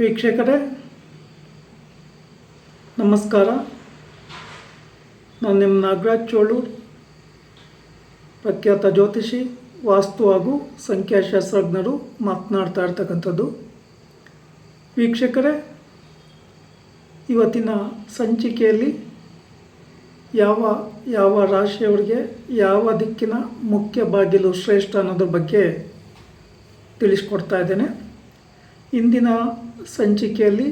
ವೀಕ್ಷಕರೇ, ನಮಸ್ಕಾರ. ನಾನು ನಿಮ್ಮ ನಾಗರಾಜ್ ಚೋಳೂರ್ ಪ್ರಖ್ಯಾತ ಜ್ಯೋತಿಷಿ, ವಾಸ್ತು ಹಾಗೂ ಸಂಖ್ಯಾಶಾಸ್ತ್ರಜ್ಞರು ಮಾತನಾಡ್ತಾ ಇರ್ತಕ್ಕಂಥದ್ದು. ವೀಕ್ಷಕರೇ, ಇವತ್ತಿನ ಸಂಚಿಕೆಯಲ್ಲಿ ಯಾವ ಯಾವ ರಾಶಿಯವರಿಗೆ ಯಾವ ದಿಕ್ಕಿನ ಮುಖ್ಯ ಬಾಗಿಲು ಶ್ರೇಷ್ಠ ಅನ್ನೋದ್ರ ಬಗ್ಗೆ ತಿಳಿಸ್ಕೊಡ್ತಾ ಇದ್ದೇನೆ. ಇಂದಿನ ಸಂಚಿಕೆಯಲ್ಲಿ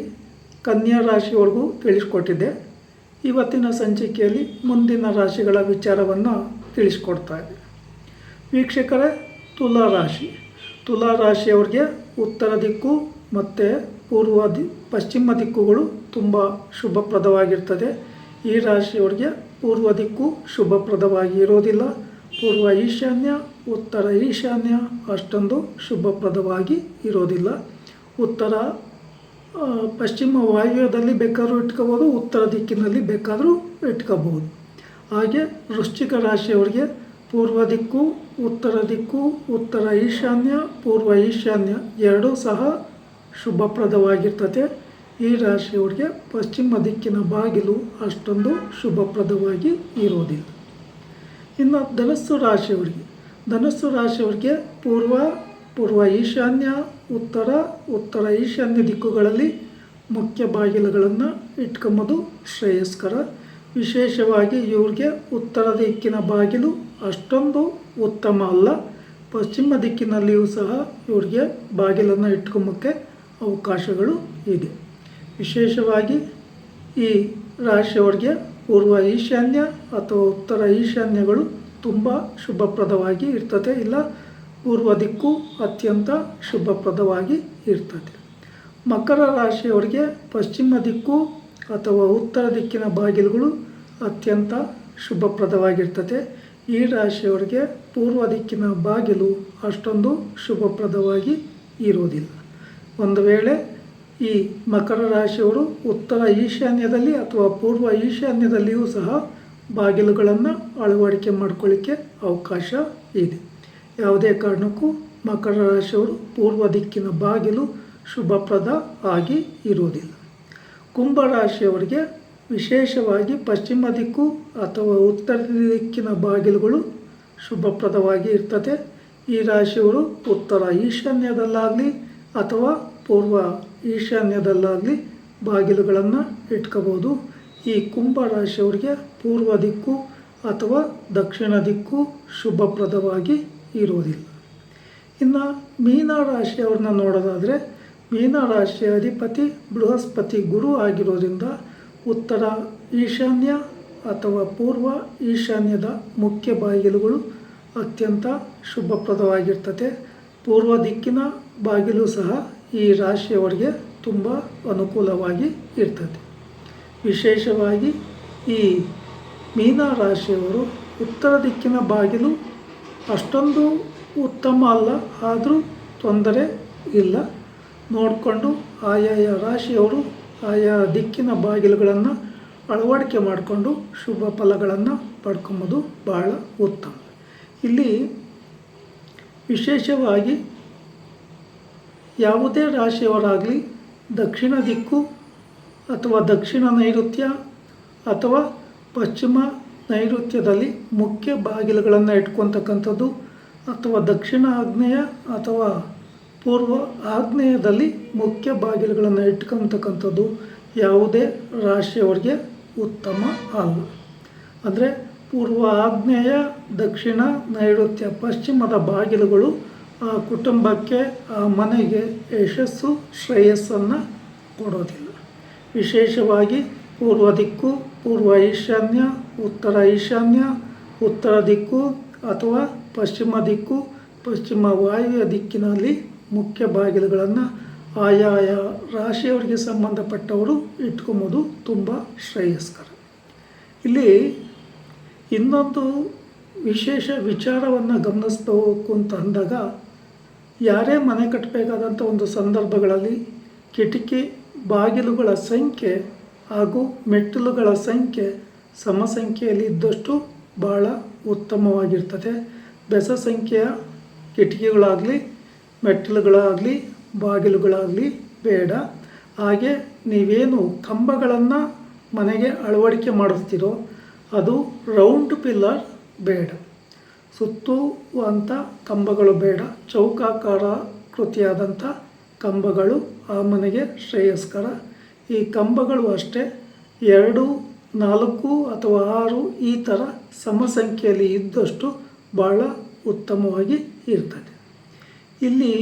ಕನ್ಯಾ ರಾಶಿಯವರೆಗೂ ತಿಳಿಸ್ಕೊಟ್ಟಿದ್ದೆ ಇವತ್ತಿನ ಸಂಚಿಕೆಯಲ್ಲಿ ಮುಂದಿನ ರಾಶಿಗಳ ವಿಚಾರವನ್ನು ತಿಳಿಸ್ಕೊಡ್ತಾ ಇದೆ. ವೀಕ್ಷಕರೇ, ತುಲಾ ರಾಶಿ. ತುಲಾ ರಾಶಿಯವ್ರಿಗೆ ಉತ್ತರ ದಿಕ್ಕು ಮತ್ತು ಪೂರ್ವ ದಿ, ಪಶ್ಚಿಮ ದಿಕ್ಕುಗಳು ತುಂಬ ಶುಭಪ್ರದವಾಗಿರ್ತದೆ. ಈ ರಾಶಿಯವ್ರಿಗೆ ಪೂರ್ವ ದಿಕ್ಕು ಶುಭಪ್ರದವಾಗಿ ಇರೋದಿಲ್ಲ ಪೂರ್ವ ಈಶಾನ್ಯ, ಉತ್ತರ ಈಶಾನ್ಯ ಅಷ್ಟೊಂದು ಶುಭಪ್ರದವಾಗಿ ಇರೋದಿಲ್ಲ. ಉತ್ತರ ಪಶ್ಚಿಮ ವಾಯುವ್ಯದಲ್ಲಿ ಬೇಕಾದರೂ ಇಟ್ಕೋಬೋದು, ಉತ್ತರ ದಿಕ್ಕಿನಲ್ಲಿ ಬೇಕಾದರೂ ಇಟ್ಕೋಬಹುದು ಹಾಗೆ ವೃಶ್ಚಿಕ ರಾಶಿಯವರಿಗೆ ಪೂರ್ವ ದಿಕ್ಕು, ಉತ್ತರ ದಿಕ್ಕು, ಉತ್ತರ ಈಶಾನ್ಯ, ಪೂರ್ವ ಈಶಾನ್ಯ ಎರಡೂ ಸಹ ಶುಭಪ್ರದವಾಗಿರ್ತದೆ. ಈ ರಾಶಿಯವರಿಗೆ ಪಶ್ಚಿಮ ದಿಕ್ಕಿನ ಬಾಗಿಲು ಅಷ್ಟೊಂದು ಶುಭಪ್ರದವಾಗಿ ಇರೋದಿಲ್ಲ ಇನ್ನು ಧನಸ್ಸು ರಾಶಿಯವರಿಗೆ ಧನಸ್ಸು ರಾಶಿಯವರಿಗೆ ಪೂರ್ವ ಪೂರ್ವ ಈಶಾನ್ಯ, ಉತ್ತರ ಉತ್ತರ ಈಶಾನ್ಯ ದಿಕ್ಕುಗಳಲ್ಲಿ ಮುಖ್ಯ ಬಾಗಿಲುಗಳನ್ನು ಇಟ್ಕೊಂಬೋದು ಶ್ರೇಯಸ್ಕರ. ವಿಶೇಷವಾಗಿ ಇವ್ರಿಗೆ ಉತ್ತರ ದಿಕ್ಕಿನ ಬಾಗಿಲು ಅಷ್ಟೊಂದು ಉತ್ತಮ ಅಲ್ಲ. ಪಶ್ಚಿಮ ದಿಕ್ಕಿನಲ್ಲಿಯೂ ಸಹ ಇವ್ರಿಗೆ ಬಾಗಿಲನ್ನು ಇಟ್ಕೊಂಬಕ್ಕೆ ಅವಕಾಶಗಳು ಇದೆ. ವಿಶೇಷವಾಗಿ ಈ ರಾಶಿಯವರಿಗೆ ಪೂರ್ವ ಈಶಾನ್ಯ ಅಥವಾ ಉತ್ತರ ಈಶಾನ್ಯಗಳು ತುಂಬ ಶುಭಪ್ರದವಾಗಿ ಇರ್ತದೆ. ಇಲ್ಲ ಪೂರ್ವ ದಿಕ್ಕು ಅತ್ಯಂತ ಶುಭಪ್ರದವಾಗಿ ಇರ್ತದೆ. ಮಕರ ರಾಶಿಯವರಿಗೆ ಪಶ್ಚಿಮ ದಿಕ್ಕು ಅಥವಾ ಉತ್ತರ ದಿಕ್ಕಿನ ಬಾಗಿಲುಗಳು ಅತ್ಯಂತ ಶುಭಪ್ರದವಾಗಿರ್ತದೆ ಈ ರಾಶಿಯವರಿಗೆ ಪೂರ್ವ ದಿಕ್ಕಿನ ಬಾಗಿಲು ಅಷ್ಟೊಂದು ಶುಭಪ್ರದವಾಗಿ ಇರುವುದಿಲ್ಲ. ಒಂದು ವೇಳೆ ಈ ಮಕರ ರಾಶಿಯವರು ಉತ್ತರ ಈಶಾನ್ಯದಲ್ಲಿ ಅಥವಾ ಪೂರ್ವ ಈಶಾನ್ಯದಲ್ಲಿಯೂ ಸಹ ಬಾಗಿಲುಗಳನ್ನು ಅಳವಡಿಕೆ ಮಾಡ್ಕೊಳ್ಳಿಕ್ಕೆ ಅವಕಾಶ ಇದೆ. ಯಾವುದೇ ಕಾರಣಕ್ಕೂ ಮಕರ ರಾಶಿಯವರು ಪೂರ್ವ ದಿಕ್ಕಿನ ಬಾಗಿಲು ಶುಭಪ್ರದ ಆಗಿ ಇರುವುದಿಲ್ಲ. ಕುಂಭರಾಶಿಯವರಿಗೆ ವಿಶೇಷವಾಗಿ ಪಶ್ಚಿಮ ದಿಕ್ಕು ಅಥವಾ ಉತ್ತರ ದಿಕ್ಕಿನ ಬಾಗಿಲುಗಳು ಶುಭಪ್ರದವಾಗಿ ಇರ್ತದೆ. ಈ ರಾಶಿಯವರು ಉತ್ತರ ಈಶಾನ್ಯದಲ್ಲಾಗಲಿ ಅಥವಾ ಪೂರ್ವ ಈಶಾನ್ಯದಲ್ಲಾಗಲಿ ಬಾಗಿಲುಗಳನ್ನು ಇಟ್ಕೋಬೋದು. ಈ ಕುಂಭ ರಾಶಿಯವರಿಗೆ ಪೂರ್ವ ದಿಕ್ಕು ಅಥವಾ ದಕ್ಷಿಣ ದಿಕ್ಕು ಶುಭಪ್ರದವಾಗಿ ಇರುವುದಿಲ್ಲ. ಇನ್ನು ಮೀನ ರಾಶಿಯವ್ರನ್ನ ನೋಡೋದಾದರೆ ಮೀನ ರಾಶಿಯ ಅಧಿಪತಿ ಬೃಹಸ್ಪತಿ ಗುರು ಆಗಿರೋದ್ರಿಂದ ಉತ್ತರ ಈಶಾನ್ಯ ಅಥವಾ ಪೂರ್ವ ಈಶಾನ್ಯದ ಮುಖ್ಯ ಬಾಗಿಲುಗಳು ಅತ್ಯಂತ ಶುಭಪ್ರದವಾಗಿರ್ತದೆ. ಪೂರ್ವ ದಿಕ್ಕಿನ ಬಾಗಿಲು ಸಹ ಈ ರಾಶಿಯವರಿಗೆ ತುಂಬ ಅನುಕೂಲವಾಗಿ ಇರ್ತದೆ. ವಿಶೇಷವಾಗಿ ಈ ಮೀನ ರಾಶಿಯವರು ಉತ್ತರ ದಿಕ್ಕಿನ ಬಾಗಿಲು ಅಷ್ಟೊಂದು ಉತ್ತಮ ಅಲ್ಲ, ಆದರೂ ತೊಂದರೆ ಇಲ್ಲ. ನೋಡಿಕೊಂಡು ಆಯಾಯ ರಾಶಿಯವರು ಆಯಾ ದಿಕ್ಕಿನ ಬಾಗಿಲುಗಳನ್ನು ಅಳವಡಿಕೆ ಮಾಡಿಕೊಂಡು ಶುಭ ಫಲಗಳನ್ನು ಪಡ್ಕೊಂಬೋದು ಬಹಳ ಉತ್ತಮ. ಇಲ್ಲಿ ವಿಶೇಷವಾಗಿ ಯಾವುದೇ ರಾಶಿಯವರಾಗಲಿ ದಕ್ಷಿಣ ದಿಕ್ಕು ಅಥವಾ ದಕ್ಷಿಣ ನೈಋತ್ಯ ಅಥವಾ ಪಶ್ಚಿಮ ನೈಋತ್ಯದಲ್ಲಿ ಮುಖ್ಯ ಬಾಗಿಲುಗಳನ್ನು ಇಟ್ಕೊತಕ್ಕಂಥದ್ದು ಅಥವಾ ದಕ್ಷಿಣ ಆಗ್ನೇಯ ಅಥವಾ ಪೂರ್ವ ಆಗ್ನೇಯದಲ್ಲಿ ಮುಖ್ಯ ಬಾಗಿಲುಗಳನ್ನು ಇಟ್ಕೊತಕ್ಕಂಥದ್ದು ಯಾವುದೇ ರಾಶಿಯವರಿಗೆ ಉತ್ತಮ ಅಲ್ಲ. ಅಂದರೆ ಪೂರ್ವ ಆಗ್ನೇಯ ದಕ್ಷಿಣ ನೈಋತ್ಯ ಪಶ್ಚಿಮದ ಬಾಗಿಲುಗಳು ಆ ಕುಟುಂಬಕ್ಕೆ, ಆ ಮನೆಗೆ ಯಶಸ್ಸು ಶ್ರೇಯಸ್ಸನ್ನು ಕೊಡೋದಿಲ್ಲ. ವಿಶೇಷವಾಗಿ ಪೂರ್ವ ದಿಕ್ಕು ಪೂರ್ವ ಈಶಾನ್ಯ, ಉತ್ತರ ಈಶಾನ್ಯ, ಉತ್ತರ ದಿಕ್ಕು ಅಥವಾ ಪಶ್ಚಿಮ ದಿಕ್ಕು, ಪಶ್ಚಿಮ ವಾಯುವ್ಯ ದಿಕ್ಕಿನಲ್ಲಿ ಮುಖ್ಯ ಬಾಗಿಲುಗಳನ್ನು ಆಯಾಯ ರಾಶಿಯವರಿಗೆ ಸಂಬಂಧಪಟ್ಟವರು ಇಟ್ಕೊಂಬೋದು ತುಂಬ ಶ್ರೇಯಸ್ಕರ. ಇಲ್ಲಿ ಇನ್ನೊಂದು ವಿಶೇಷ ವಿಚಾರವನ್ನು ಗಮನಿಸ್ಬೇಕು ಅಂತ ಅಂದಾಗ, ಯಾರೇ ಮನೆ ಕಟ್ಟಬೇಕಾದಂಥ ಒಂದು ಸಂದರ್ಭಗಳಲ್ಲಿ ಕಿಟಕಿ ಬಾಗಿಲುಗಳ ಸಂಖ್ಯೆ ಹಾಗೂ ಮೆಟ್ಟಿಲುಗಳ ಸಂಖ್ಯೆ ಸಮ ಸಂಖ್ಯೆಯಲ್ಲಿ ಇದ್ದಷ್ಟು ಭಾಳ ಉತ್ತಮವಾಗಿರ್ತದೆ. ಬೆಸ ಸಂಖ್ಯೆಯ ಕಿಟಕಿಗಳಾಗಲಿ, ಮೆಟ್ಟಿಲುಗಳಾಗಲಿ, ಬಾಗಿಲುಗಳಾಗಲಿ ಬೇಡ. ಹಾಗೆ ನೀವೇನು ಕಂಬಗಳನ್ನು ಮನೆಗೆ ಅಳವಡಿಕೆ ಮಾಡಿಸ್ತೀರೋ ಅದು ರೌಂಡ್ ಪಿಲ್ಲರ್ ಬೇಡ. ಸುತ್ತುವಂಥ ಕಂಬಗಳು ಬೇಡ. ಚೌಕಾಕಾರ ಕೃತಿಯಾದಂಥ ಕಂಬಗಳು ಆ ಮನೆಗೆ ಶ್ರೇಯಸ್ಕರ. ಈ ಕಂಬಗಳು ಅಷ್ಟೇ, ಎರಡು, ನಾಲ್ಕು ಅಥವಾ ಆರು ಈ ಥರ ಸಮ ಸಂಖ್ಯೆಯಲ್ಲಿ ಇದ್ದಷ್ಟು ಭಾಳ ಉತ್ತಮವಾಗಿ ಇರ್ತದೆ. ಇಲ್ಲಿ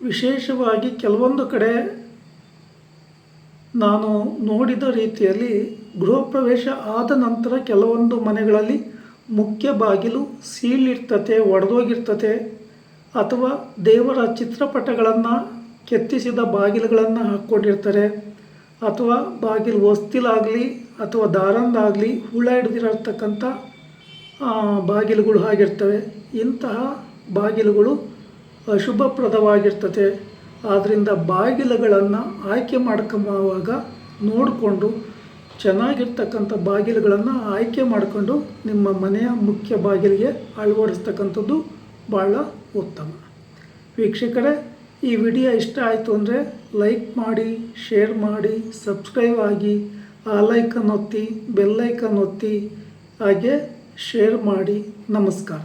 ವಿಶೇಷವಾಗಿ ಕೆಲವೊಂದು ಕಡೆ ನಾನು ನೋಡಿದ ರೀತಿಯಲ್ಲಿ ಗೃಹ ಪ್ರವೇಶ ಆದ ನಂತರ ಕೆಲವೊಂದು ಮನೆಗಳಲ್ಲಿ ಮುಖ್ಯ ಬಾಗಿಲು ಸೀಳಿರ್ತತೆ ಒಡೆದೋಗಿರ್ತತೆ ಅಥವಾ ದೇವರ ಚಿತ್ರಪಟಗಳನ್ನು ಕೆತ್ತಿಸಿದ ಬಾಗಿಲುಗಳನ್ನು ಹಾಕ್ಕೊಂಡಿರ್ತಾರೆ. ಅಥವಾ ಬಾಗಿಲು ಹೊಸ್ತಿಲಾಗಲಿ ಅಥವಾ ದಾರಂದಾಗಲಿ ಹುಳ ಹಿಡ್ದಿರತಕ್ಕಂಥ ಬಾಗಿಲುಗಳು ಆಗಿರ್ತವೆ. ಇಂತಹ ಬಾಗಿಲುಗಳು ಅಶುಭಪ್ರದವಾಗಿರ್ತದೆ ಆದ್ದರಿಂದ ಬಾಗಿಲುಗಳನ್ನು ಆಯ್ಕೆ ಮಾಡ್ಕೊಂಬುವಾಗ ನೋಡಿಕೊಂಡು ಚೆನ್ನಾಗಿರ್ತಕ್ಕಂಥ ಬಾಗಿಲುಗಳನ್ನು ಆಯ್ಕೆ ಮಾಡಿಕೊಂಡು ನಿಮ್ಮ ಮನೆಯ ಮುಖ್ಯ ಬಾಗಿಲಿಗೆ ಅಳವಡಿಸ್ತಕ್ಕಂಥದ್ದು ಭಾಳ ಉತ್ತಮ. ವೀಕ್ಷಕರೇ ಈ ವಿಡಿಯೋ ಇಷ್ಟ ಆಯಿತು ಅಂದರೆ ಲೈಕ್ ಮಾಡಿ, ಶೇರ್ ಮಾಡಿ, ಸಬ್ಸ್ಕ್ರೈಬ್ ಆಗಿ ಆ ಲೈಕನ್ನು ಒತ್ತಿ ಬೆಲ್ಲೈಕನ್ ಒತ್ತಿ ಹಾಗೆ ಶೇರ್ ಮಾಡಿ. ನಮಸ್ಕಾರ.